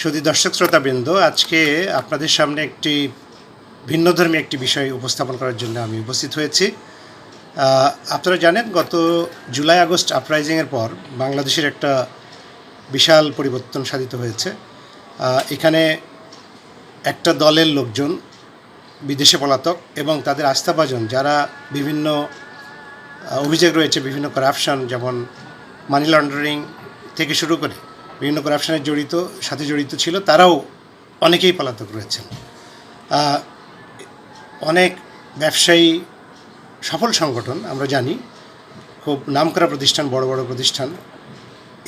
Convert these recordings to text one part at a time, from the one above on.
শুধু দর্শক শ্রোতাবৃন্দ, আজকে আপনাদের সামনে একটি ভিন্নধর্মী একটি বিষয় উপস্থাপন করার জন্য আমি উপস্থিত হয়েছি। আপনারা জানেন, গত জুলাই আগস্ট আপরাইজিংয়ের পর বাংলাদেশের একটা বিশাল পরিবর্তন সাধিত হয়েছে। এখানে একটা দলের লোকজন, বিদেশে পলাতক এবং তাদের আস্থাভাজন, যারা বিভিন্ন অভিযোগ রয়েছে, বিভিন্ন করাপশন যেমন মানি লন্ডারিং থেকে শুরু করে বিভিন্ন করাপশনের জড়িত, সাথে জড়িত ছিল, তারাও অনেকেই পলাতক রয়েছেন। অনেক ব্যবসায়ী সফল সংগঠন, আমরা জানি, খুব নামকরা প্রতিষ্ঠান, বড় বড় প্রতিষ্ঠান,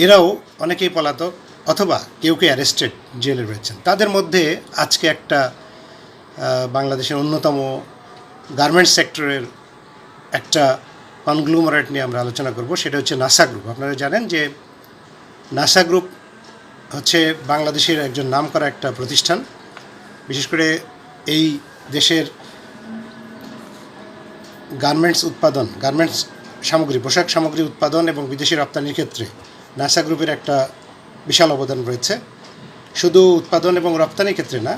এরাও অনেকেই পলাতক অথবা কেউ কেউ অ্যারেস্টেড জেলে রয়েছেন। তাদের মধ্যে আজকে একটা বাংলাদেশের অন্যতম গার্মেন্টস সেক্টরের একটা কনগ্লুমারেট নিয়ে আমরা আলোচনা করব, সেটা হচ্ছে নাসা গ্রুপ আপনারা জানেন যে নাসা গ্রুপ হচ্ছে বাংলাদেশের একজন নামকরা একটা প্রতিষ্ঠান। বিশেষ করে এই দেশের গার্মেন্টস উৎপাদন গার্মেন্টস সামগ্রী, পোশাক সামগ্রী উৎপাদন এবং বিদেশি রপ্তানির ক্ষেত্রে নাসা গ্রুপের একটা বিশাল অবদান রয়েছে। শুধু উৎপাদন এবং রপ্তানির ক্ষেত্রে না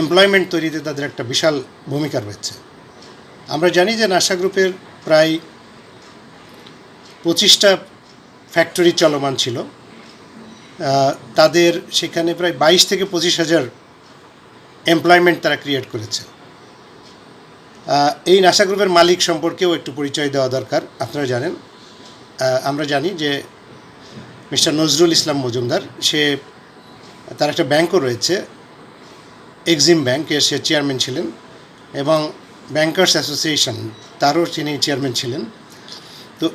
এমপ্লয়মেন্ট তৈরিতে তাদের একটা বিশাল ভূমিকা রয়েছে। আমরা জানি যে নাসা গ্রুপের প্রায় পঁচিশটা ফ্যাক্টরি চলমান ছিল। তাদের সেখানে প্রায় বাইশ থেকে পঁচিশ হাজার এমপ্লয়মেন্ট তারা ক্রিয়েট করেছে। এই নাসা গ্রুপের মালিক সম্পর্কেও একটু পরিচয় দেওয়া দরকার, আপনারা জানেন। আমরা জানি যে মিস্টার নজরুল ইসলাম মজুমদার, সে তার একটা ব্যাংকও রয়েছে, এক্সিম ব্যাংকের সে চেয়ারম্যান ছিলেন এবং ব্যাংকার্স অ্যাসোসিয়েশন তারও তিনি চেয়ারম্যান ছিলেন। তো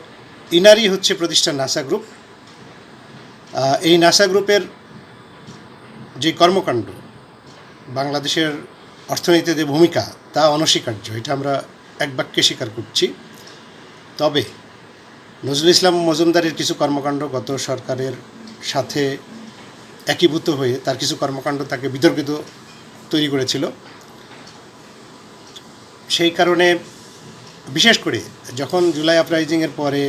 ইনারই হচ্ছে প্রতিষ্ঠান নাসা গ্রুপ এই নাসা গ্রুপের যে কর্মকাণ্ড, বাংলাদেশের অর্থনীতিতে ভূমিকা, তা অনস্বীকার্য। এটা আমরা এক বাক্যে স্বীকার করছি। তবে নজরুল ইসলাম মজুমদারের কিছু কর্মকাণ্ড গত সরকারের সাথে একীভূত হয়ে তার কিছু কর্মকাণ্ড তাকে বিতর্কিত তৈরি করেছিল। সেই কারণে বিশেষ করে যখন জুলাই আপরাইজিংয়ের পরে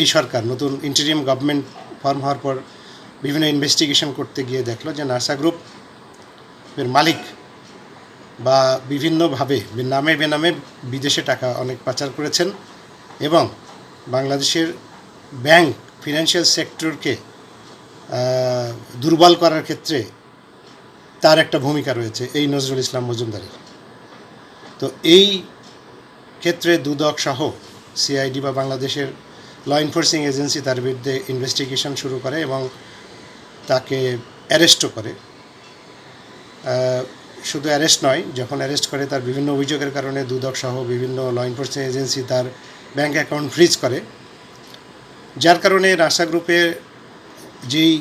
এই সরকার, নতুন ইন্টারিয়াম গভর্নমেন্ট ফর্ম হওয়ার পর বিভিন্ন ইনভেস্টিগেশন করতে গিয়ে দেখল যে নার্সা গ্রুপ এর মালিক বা বিভিন্নভাবে নামে বেনামে বিদেশে টাকা অনেক পাচার করেছেন এবং বাংলাদেশের ব্যাংক ফিনান্সিয়াল সেক্টরকে দুর্বল করার ক্ষেত্রে তার একটা ভূমিকা রয়েছে, এই নজরুল ইসলাম মজুমদারের। তো এই ক্ষেত্রে দুদক সহ সিআইডি বা বাংলাদেশের ল এনফোর্সিং এজেন্সি তার বিরুদ্ধে ইনভেস্টিগেশন শুরু করে এবং তাকে অ্যারেস্টও করে। শুধু অ্যারেস্ট নয়, যখন অ্যারেস্ট করে তার বিভিন্ন অভিযোগের কারণে দুদক সহ বিভিন্ন ল এনফোর্সিং এজেন্সি তার ব্যাঙ্ক অ্যাকাউন্ট ফ্রিজ করে। যার কারণে রাসা গ্রুপে যেই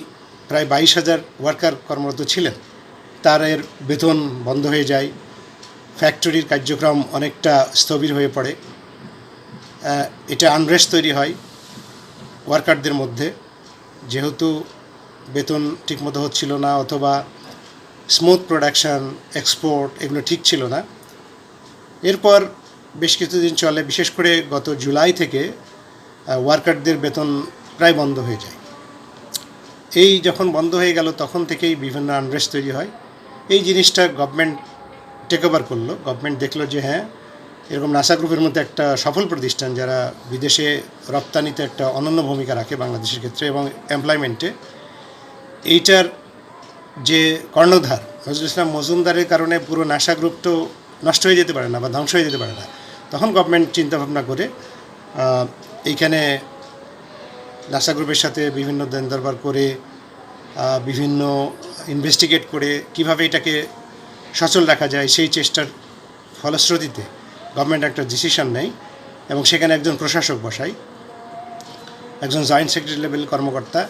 প্রায় বাইশ হাজার ওয়ার্কার কর্মরত ছিলেন, তার এর বেতন বন্ধ হয়ে যায়। ফ্যাক্টরির কার্যক্রম অনেকটা স্থবির হয়ে পড়ে। এটা আনরেস্ট তৈরি হয়। ওয়ার্কারদের মধ্যে। যেহেতু বেতন ঠিকমতো হচ্ছিল না অথবা স্মুথ প্রোডাকশান এক্সপোর্ট এগুলো ঠিক ছিল না। এরপর বেশ কিছুদিন চলে, বিশেষ করে গত জুলাই থেকে ওয়ার্কারদের বেতন প্রায় বন্ধ হয়ে যায়। এই যখন বন্ধ হয়ে গেল, তখন থেকেই বিভিন্ন আনরেস্ট তৈরি হয়। এই জিনিসটা গভর্নমেন্ট টেক ওভার করল। গভর্নমেন্ট দেখল যে হ্যাঁ এরকম নাসা গ্রুপের মধ্যে একটা সফল প্রতিষ্ঠান যারা বিদেশে রপ্তানিতে একটা অনন্য ভূমিকা রাখে বাংলাদেশের ক্ষেত্রে এবং এমপ্লয়মেন্টে এইটার যে কর্ণধার নজরুল ইসলাম মজুমদারের কারণে পুরো নাসা গ্রুপ তো নষ্ট হয়ে যেতে পারে না বা ধ্বংস হয়ে যেতে পারে না। তখন গভর্নমেন্ট চিন্তাভাবনা করে এইখানে নাসা গ্রুপের সাথে বিভিন্ন দেন দরবার করে বিভিন্ন ইনভেস্টিগেট করে কীভাবে এটাকে সচল রাখা যায় সেই চেষ্টার ফলশ্রুতিতে গভর্নমেন্ট একটা ডিসিশন নেয় এবং সেখানে একজন প্রশাসক বসায়। একজন জয়েন্ট সেক্রেটারি লেভেল কর্মকর্তা,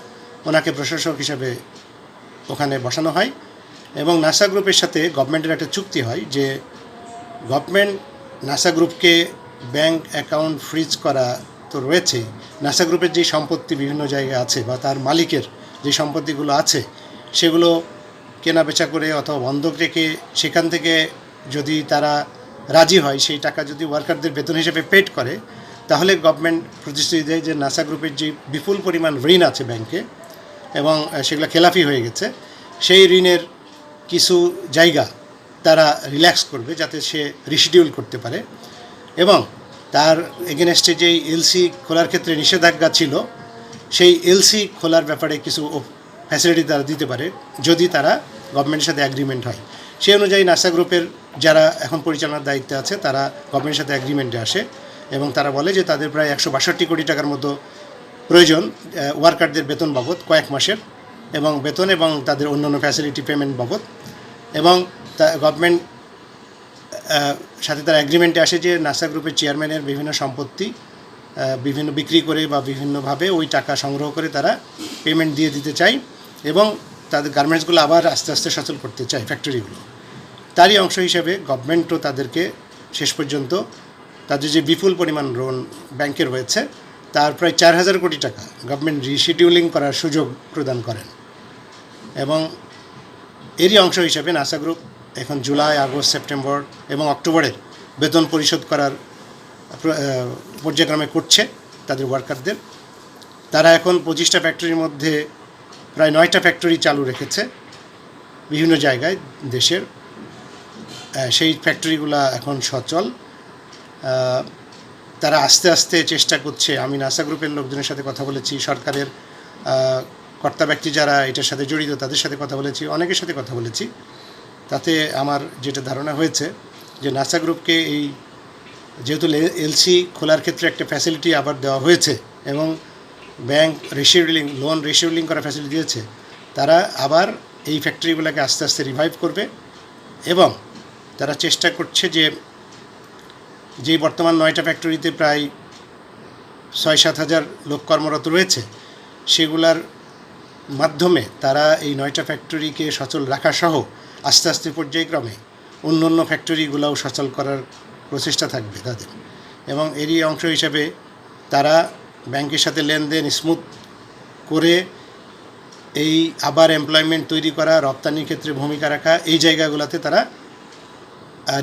ওনাকে প্রশাসক হিসাবে ওখানে বসানো হয় এবং নাসা গ্রুপের সাথে গভর্নমেন্টের একটা চুক্তি হয় যে গভর্নমেন্ট নাসা গ্রুপকে ব্যাংক অ্যাকাউন্ট ফ্রিজ করা তো রয়েছেই নাসা গ্রুপের যে সম্পত্তি বিভিন্ন জায়গায় আছে বা তার মালিকের যে সম্পত্তিগুলো আছে, সেগুলো কেনা বেচা করে অথবা বন্ধক রেখে সেখান থেকে যদি তারা রাজি হয়, সেই টাকা যদি ওয়ার্কারদের বেতন হিসেবে পেড করে, তাহলে গভর্নমেন্ট প্রতিশ্রুতি দেয় যে নাসা গ্রুপের যে বিপুল পরিমাণ ঋণ আছে ব্যাংকে এবং সেগুলো খেলাফি হয়ে গেছে, সেই ঋণের কিছু জায়গা তারা রিল্যাক্স করবে যাতে সে রিশিডিউল করতে পারে, এবং তার এগেনস্টে যেই এলসি খোলার ক্ষেত্রে নিষেধাজ্ঞা ছিল, সেই এলসি খোলার ব্যাপারে কিছু ফ্যাসিলিটি তারা দিতে পারে, যদি তারা গভর্নমেন্টের সাথে অ্যাগ্রিমেন্ট হয়। সেই অনুযায়ী নাসা গ্রুপের যারা এখন পরিচালনার দায়িত্বে আছে, তারা গভর্নমেন্টের সাথে অ্যাগ্রিমেন্টে আসে এবং তারা বলে যে তাদের প্রায় একশো বাষট্টি কোটি টাকার মতো প্রয়োজন ওয়ার্কারদের বেতন বাবদ কয়েক মাসের এবং বেতন এবং তাদের অন্যান্য ফ্যাসিলিটি পেমেন্ট বাবদ এবং গভর্নমেন্ট সাথে তার অ্যাগ্রিমেন্টে আসে যে নাসা গ্রুপের চেয়ারম্যানের বিভিন্ন সম্পত্তি বিভিন্ন বিক্রি করে বা বিভিন্নভাবে ওই টাকা সংগ্রহ করে তারা পেমেন্ট দিয়ে দিতে চায় এবং তাদের গার্মেন্টসগুলো আবার আস্তে আস্তে সচল করতে চায় ফ্যাক্টরিগুলো তারই অংশ হিসেবে গভর্নমেন্টও তাদেরকে শেষ পর্যন্ত তাদের যে বিপুল পরিমাণ লোন ব্যাংকের রয়েছে, তার প্রায় চার হাজার কোটি টাকা গভর্নমেন্ট রিশিডিউলিং করার সুযোগ প্রদান করেন। এবং এরই অংশ হিসেবে নাসা গ্রুপ এখন জুলাই, আগস্ট, সেপ্টেম্বর এবং অক্টোবরের বেতন পরিশোধ করার পর্যায়ক্রমে করছে তাদের ওয়ার্কারদের তারা এখন পঁচিশটা ফ্যাক্টরির মধ্যে প্রায় নয়টা ফ্যাক্টরি চালু রেখেছে বিভিন্ন জায়গায় দেশের। সেই ফ্যাক্টরিগুলো এখন সচল। তারা আস্তে আস্তে চেষ্টা করছে। আমি নাসা গ্রুপের লোকজনের সাথে কথা বলেছি, সরকারের কর্তা ব্যক্তি যারা এটার সাথে জড়িত, তাদের সাথে কথা বলেছি, অনেকের সাথে কথা বলেছি। তাতে আমার যেটা ধারণা হয়েছে যে নাসা গ্রুপকে এই যেহেতু এলসি খোলার ক্ষেত্রে একটা ফ্যাসিলিটি আবার দেওয়া হয়েছে এবং ব্যাংক রিশিডিউলিং লোন রিশিডিউলিং করার ফ্যাসিলিটি দিয়েছে, তারা আবার এই ফ্যাক্টরিগুলোকে আস্তে আস্তে রিভাইভ করবে এবং তারা চেষ্টা করছে যে যেই বর্তমান নয়টা ফ্যাক্টরিতে প্রায় ছয় সাত হাজার লোক কর্মরত রয়েছে, সেগুলার মাধ্যমে তারা এই নয়টা ফ্যাক্টরিকে সচল রাখা সহ আস্তে আস্তে পর্যায়ক্রমে অন্য অন্য ফ্যাক্টরিগুলোও সচল করার প্রচেষ্টা থাকবে তাদের। এবং এরই অংশ হিসাবে তারা ব্যাংকের সাথে লেনদেন স্মুথ করে এই আবার এমপ্লয়মেন্ট তৈরি করা, রপ্তানির ক্ষেত্রে ভূমিকা রাখা, এই জায়গাগুলোতে তারা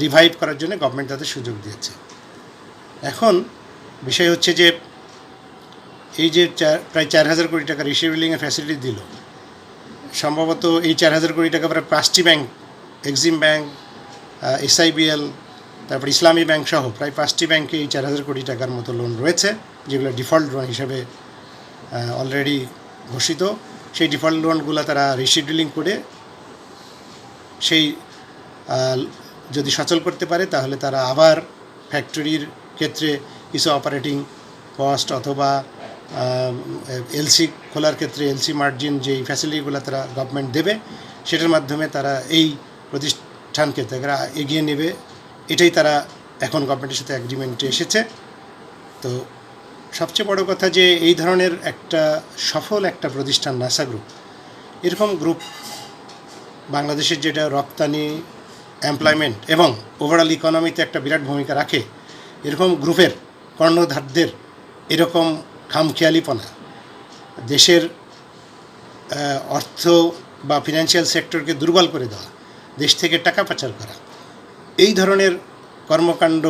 রিভাইভ করার জন্য গভর্নমেন্ট তাদের সুযোগ দিয়েছে। এখন বিষয় হচ্ছে যে, এই যে প্রায় চার হাজার কোটি টাকা রিসিভিলিংয়ের ফ্যাসিলিটি দিল, সম্ভবত এই চার হাজার কোটি টাকা প্রায় পাঁচটি ব্যাংক এক্সিম ব্যাংক এসআইবিএল তারপর ইসলামী ব্যাংক সহ প্রায় পাঁচটি ব্যাংকে এই চার হাজার কোটি টাকার মতো লোন রয়েছে, যেগুলো ডিফল্ট লোন হিসেবে অলরেডি ঘোষিত। সেই ডিফল্ট লোনগুলো তারা রিশিডিউলিং করে, সেই যদি সচল করতে পারে, তাহলে তারা আবার ফ্যাক্টরির ক্ষেত্রে কিছু অপারেটিং কস্ট অথবা এলসি খোলার ক্ষেত্রে এলসি মার্জিন যেই ফ্যাসিলিটিগুলো তারা গভর্নমেন্ট দেবে, সেটার মাধ্যমে তারা এই প্রতিষ্ঠানকে তারা এগিয়ে নেবে। এটাই তারা এখন গভর্নমেন্টের সাথে অ্যাগ্রিমেন্টে এসেছে। তো সবচেয়ে বড় কথা যে এই ধরনের একটা সফল একটা প্রতিষ্ঠান নাসা গ্রুপ এরকম গ্রুপ বাংলাদেশের যেটা রপ্তানি এমপ্লয়মেন্ট এবং ওভারঅল ইকোনমিতে একটা বিরাট ভূমিকা রাখে। এরকম গ্রুপের কর্ণধারদের এরকম খামখেয়ালিপনা দেশের অর্থ বা ফিনান্সিয়াল সেক্টরকে দুর্বল করে দেওয়া, দেশ থেকে টাকা পাচার করা, এই ধরনের কর্মকাণ্ড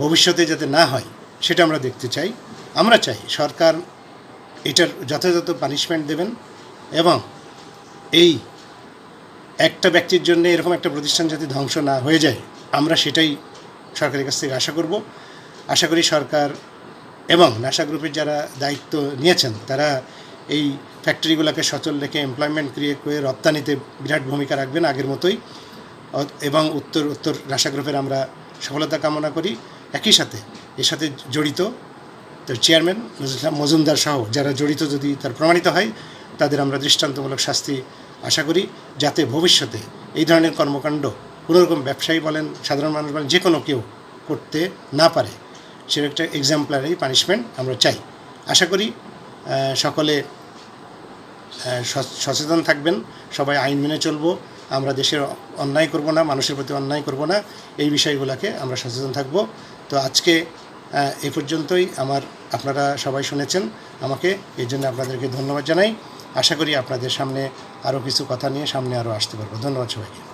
ভবিষ্যতে যাতে না হয়, সেটা আমরা দেখতে চাই। আমরা চাই সরকার এটার যথাযথ পানিশমেন্ট দেবেন এবং এই একটা ব্যক্তির জন্য এরকম একটা প্রতিষ্ঠান যাতে ধ্বংস না হয়ে যায়, আমরা সেটাই সরকারের কাছ থেকে আশা করব। আশা করি সরকার এবং নাসা গ্রুপের যারা দায়িত্ব নিয়েছেন, তারা এই ফ্যাক্টরিগুলোকে সচল রেখে এমপ্লয়মেন্ট ক্রিয়েট করে রপ্তানিতে বিরাট ভূমিকা রাখবেন আগের মতোই। এবং উত্তর উত্তর নাসা গ্রুপের আমরা সফলতা কামনা করি। একই সাথে এর সাথে জড়িত তো চেয়ারম্যান নজরুল মজুমদার সহ যারা জড়িত যদি তার প্রমাণিত হয়, তাদের আমরা দৃষ্টান্তমূলক শাস্তি আশা করি যাতে ভবিষ্যতে এই ধরনের কর্মকাণ্ড কোনোরকম ব্যবসায়ী বলেন, সাধারণ মানুষ বলেন, যে কোনো কেউ করতে না পারে সেটা একটা এক্সাম্পলারি পানিশমেন্ট আমরা চাই। আশা করি সকলে সচ- সচেতন থাকবেন, সবাই আইন মেনে চলবো, আমরা দেশের অন্যায় করব না, মানুষের প্রতি অন্যায় করব না, এই বিষয়গুলোকে আমরা সচেতন থাকব। তো আজকে এ পর্যন্তই, আমার, আপনারা সবাই শুনেছেন, আমাকে এই জন্য আপনাদেরকে ধন্যবাদ জানাই। আশা করি আপনাদের সামনে আরও কিছু কথা নিয়ে সামনে আরও আসতে পারব। ধন্যবাদ সবাইকে।